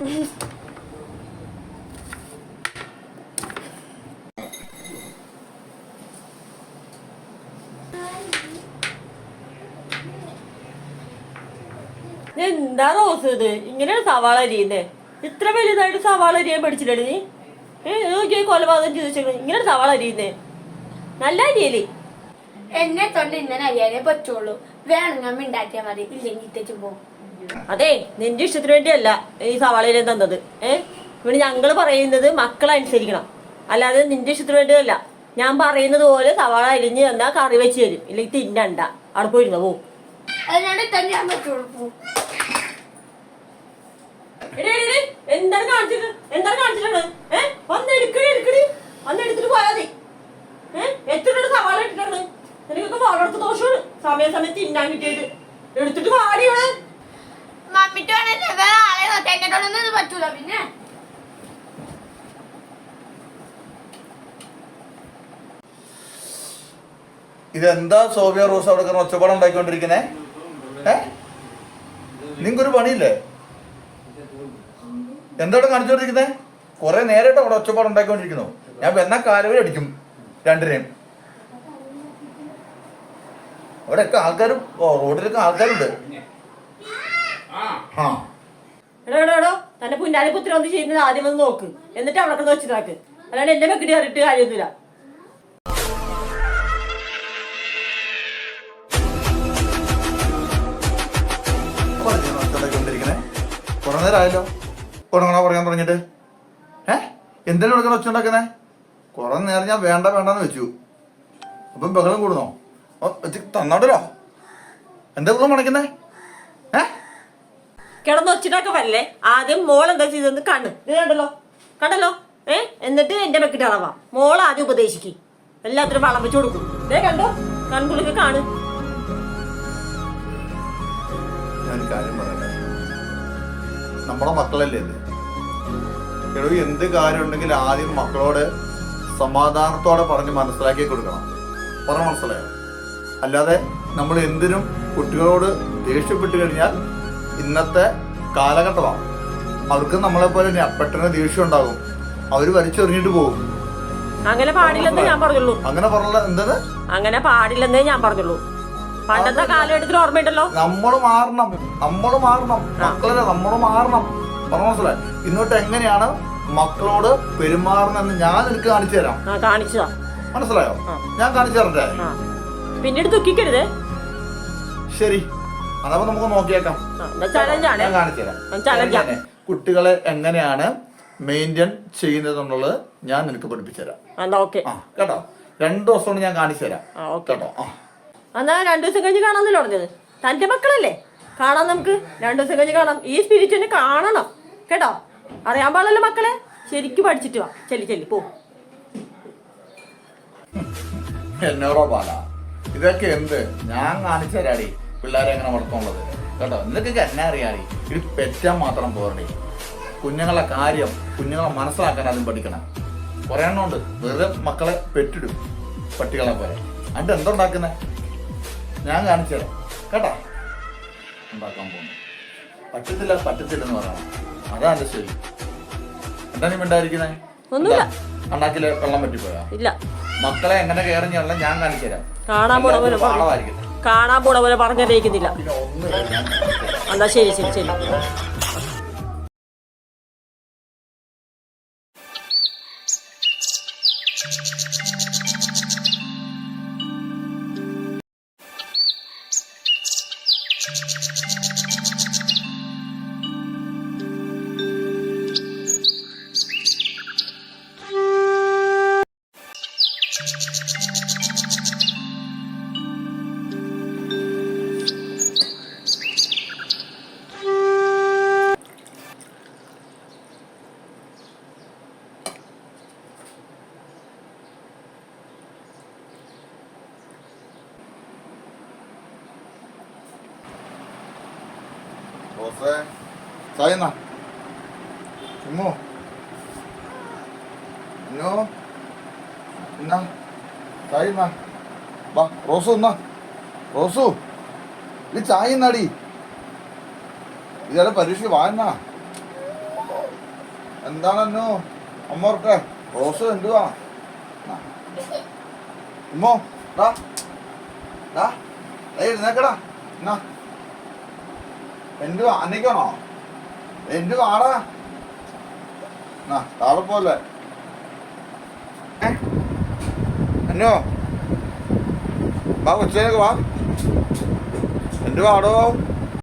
എന്താ റോസ് ഇത്? ഇങ്ങനെയാണ് സവാള അരിയുന്നേ. ഇത്ര വലുതായിട്ട് സവാള അരിയാൻ പഠിച്ചില്ലേ നീ. ഏ കൊലപാതകം ചെയ്ത് വെച്ചേക്കണ്. ഇങ്ങനെ സവാള അരിയുന്നേ. നല്ല അരിയല്ലേ? എന്നെ തൊണ്ട് ഇന്നലെ അരിയാനേ പറ്റുള്ളൂ. വേണമെങ്കിൽ മിണ്ടാക്കിയാൽ മതി. ഇല്ലെങ്കിൽ ഇത്തേച്ചു പോകും. അതെ നിന്റെ ഇഷ്ടത്തിന് വേണ്ടിയല്ല ഈ സവാളയിൽ തന്നത്. ഏ? ഇവിടെ ഞങ്ങൾ പറയുന്നത് മക്കളെ അനുസരിക്കണം. അല്ലാതെ നിന്റെ ഇഷ്ടത്തിന് വേണ്ടിയല്ല. ഞാൻ പറയുന്നത് പോലെ സവാള അരിഞ്ഞ് തന്നാ കറി വെച്ച് തരും. ഇല്ലെങ്കിൽ തിന്നണ്ട അവിടെ പോയിരുന്ന? പോ. എന്താണ് കാണിച്ചത്? എന്താണ് വന്ന് വന്ന് എടുത്തിട്ട് പാടിയാണ് എത്ര സവാള നിനക്കൊക്കെ വളർത്ത് ദോഷമാണ്. സമയസമയത്ത് തിന്നാൻ കിട്ടിയിട്ട് എടുത്തിട്ട് പാടി വേറെ ആളെ പറ്റൂല പിന്നെ. ഇതെന്താ സോഫിയ റോസ് അവിടെ കിടന്ന് ഒച്ചപ്പാട് ഉണ്ടാക്കിക്കൊണ്ടിരിക്കുന്നേ ഏ? നിങ്ങൾക്കൊരു പണിയില്ലേ? എന്താണ് കാണിച്ചോണ്ടിരിക്കുന്നേ കുറെ നേരമായിട്ട് അവിടെ ഒച്ചപ്പാട് ഉണ്ടാക്കിക്കൊണ്ടിരിക്കുന്നു ഞാൻ വെന്ന കാലവരെ അടിക്കും രണ്ടിനെയും. അവിടെയൊക്കെ ആൾക്കാരും റോഡിലൊക്കെ ആൾക്കാരുണ്ട്. എടോ എടോ എടോ തന്റെ പുന്നാലി പുത്രി ഒന്ന് ചെയ്യുന്നത് ആദ്യം വന്ന് നോക്ക്. എന്നിട്ട് അവളൊക്കെ വെച്ചിട്ടാക്ക്. അല്ലാണ്ട് എന്റെ വെക്കിട്ട് കയറിയിട്ട് കാര്യമൊന്നുമില്ല. കുറെ നേരമായല്ലോ തുടങ്ങണ പറയാൻ തുടങ്ങിട്ട് ഏ? എന്തിനാ കൊടുക്കണ ഒച്ച ഉണ്ടാക്കുന്നേ? കുറെ നേരം ഞാൻ വേണ്ട വേണ്ടെന്ന് വെച്ചു. അപ്പം ബഹളം കൂടുന്നോ? തന്നാടല്ലോ എന്താ ബഹളം മണക്കുന്നേ ഏ? കിടന്ന് വെച്ചിട്ടൊക്കെ വരല്ലേ? ആദ്യം മോൾ എന്താ ചെയ്തെന്ന് കണ്ണ്. ഇത് കണ്ടല്ലോ? കണ്ടല്ലോ? ഏ? എന്നിട്ട് എന്റെ മെക്കിട്ട് അളവാ. മോൾ ആദ്യം ഉപദേശിക്കും. എല്ലാത്തിനും വളം വെച്ച് കൊടുക്കും. ദേ കണ്ടോ? കൺകുളിക്ക് കാണ്. ഞാൻ കാര്യം പറയട്ടെ? നമ്മളെ മക്കളല്ലേ ഇത്? എടോ എന്ത് കാര്യം ഉണ്ടെങ്കിൽ ആദ്യം മക്കളോട് സമാധാനത്തോടെ പറഞ്ഞ് മനസ്സിലാക്കി കൊടുക്കണം. പറഞ്ഞ മനസ്സിലായോ? അല്ലാതെ നമ്മൾ എന്തിനും കുട്ടികളോട് ദേഷ്യപ്പെട്ട് കഴിഞ്ഞാൽ ഇന്നത്തെ കാലഘട്ടമാണ്. അവർക്ക് നമ്മളെ പോലെ പെട്ടെന്ന് ദേഷ്യം ഉണ്ടാകും അവർ വലിച്ചെറിഞ്ഞിട്ട് പോകും. അങ്ങനെ പാടില്ലെന്നേ ഞാൻ പറഞ്ഞുള്ളൂ. അങ്ങനെ പറഞ്ഞ എന്താണ്? അങ്ങനെ പാടില്ലെന്നേ ഞാൻ പറഞ്ഞുള്ളൂ. പണ്ടത്തെ കാലഘട്ടത്തിൽ ഓർമ്മയുണ്ടല്ലോ? നമ്മൾ മാറണം. നമ്മൾ മാറണം. മക്കളെ നമ്മൾ മാറണം. പറഞ്ഞ മനസ്സിലായി? ഇന്നോട്ട് എങ്ങനെയാണ് മക്കളോട് പെരുമാറണമെന്ന് ഞാൻ നിനക്ക് കാണിച്ചു തരാം. കാണിച്ചതാ മനസ്സിലായോ ഞാൻ കാണിച്ചു തരട്ടെ? ആ. പിന്നീട് ദുഃഖിക്കരുത്. ശരി. അതപ്പോ നമുക്ക് നോക്കിയേക്കാം. ഞാൻ കാണിച്ചു തരാം. കുട്ടികളെ എങ്ങനെയാണ് മെയിന്റെയിൻ ചെയ്യുന്നത് എന്നുള്ളത് ഞാൻ നിനക്ക് പഠിപ്പിച്ചു തരാം. കേട്ടോ? രണ്ടു ദിവസം കൊണ്ട് ഞാൻ കാണിച്ചു തരാം. കേട്ടോ? എന്നാ രണ്ടു ദിവസം കഴിഞ്ഞ് കാണാന്നല്ലോ പറഞ്ഞത്? തന്റെ മക്കളല്ലേ? കാണാം നമുക്ക്. രണ്ടു ദിവസം കഴിഞ്ഞ് കാണാം. ഈ സ്പിരിറ്റിനെ കാണണം. കേട്ടോ? അറിയാൻ പാടില്ലല്ലോ മക്കളെ? ശരിക്കും പഠിച്ചിട്ട് വാ. ചെല്ലി ചെല്ലി പോ. എന്നോടോ പാല ഇതൊക്കെ എന്ത്? ഞാൻ കാണിച്ചു തരാടി. പിള്ളേരെ എങ്ങനെ വളർത്തുള്ളത് കേട്ടോ? നിനക്കൊക്കെ എന്നെ അറിയാറി ഇത് പെറ്റാൻ മാത്രം പോരടി. കുഞ്ഞുങ്ങളെ കാര്യം കുഞ്ഞുങ്ങളെ മനസ്സിലാക്കാൻ അതും പഠിക്കണം. കുറേ എണ്ണമുണ്ട് വെറുതെ മക്കളെ പെറ്റിടും. പട്ടികളെ പോലെ. അതിന്റെ എന്തുണ്ടാക്കുന്നത് ഞാൻ കാണിച്ചു തരാം. കേട്ടോ? ഉണ്ടാക്കാൻ പോകുന്നു. പറ്റത്തില്ല പറ്റത്തില്ല എന്ന് പറയണം. അതാ എന്റെ ശരി. എന്താ നീ മിണ്ടായിരിക്കുന്നേ ഒന്നുമില്ല. അണ്ണാക്കിൽ വെള്ളം പറ്റിപ്പോയാ? ഇല്ല. മക്കളെ എങ്ങനെ കയറി ഞങ്ങളെ ഞാൻ കാണിച്ചു തരാം. കാണാൻ കാണാൻ പോണ പോലെ പറഞ്ഞറിയിക്കുന്നില്ല. എന്നാ ശരി ശരി ശരി. റോസേ ഉമ്മോ ഇന്നോ എന്നാ എന്നാ വാ റോസു എന്നാ റോസു ഇത് ചായ എന്നാടി ഇതെല്ലാം പരീക്ഷയ്ക്ക് വാ എന്നാ എന്താണെന്നു അമ്മ ഓർക്കെ റോസ് എന്തുവാ. ഉമ്മോ എന്നാ എന്തുവാ? അന്നേക്കാണോ? എന്തുവാടാ എന്നാ താഴെ പോലെ. എന്നോ വാ കൊച്ചേക്ക് വാ. എന്തുവാടോ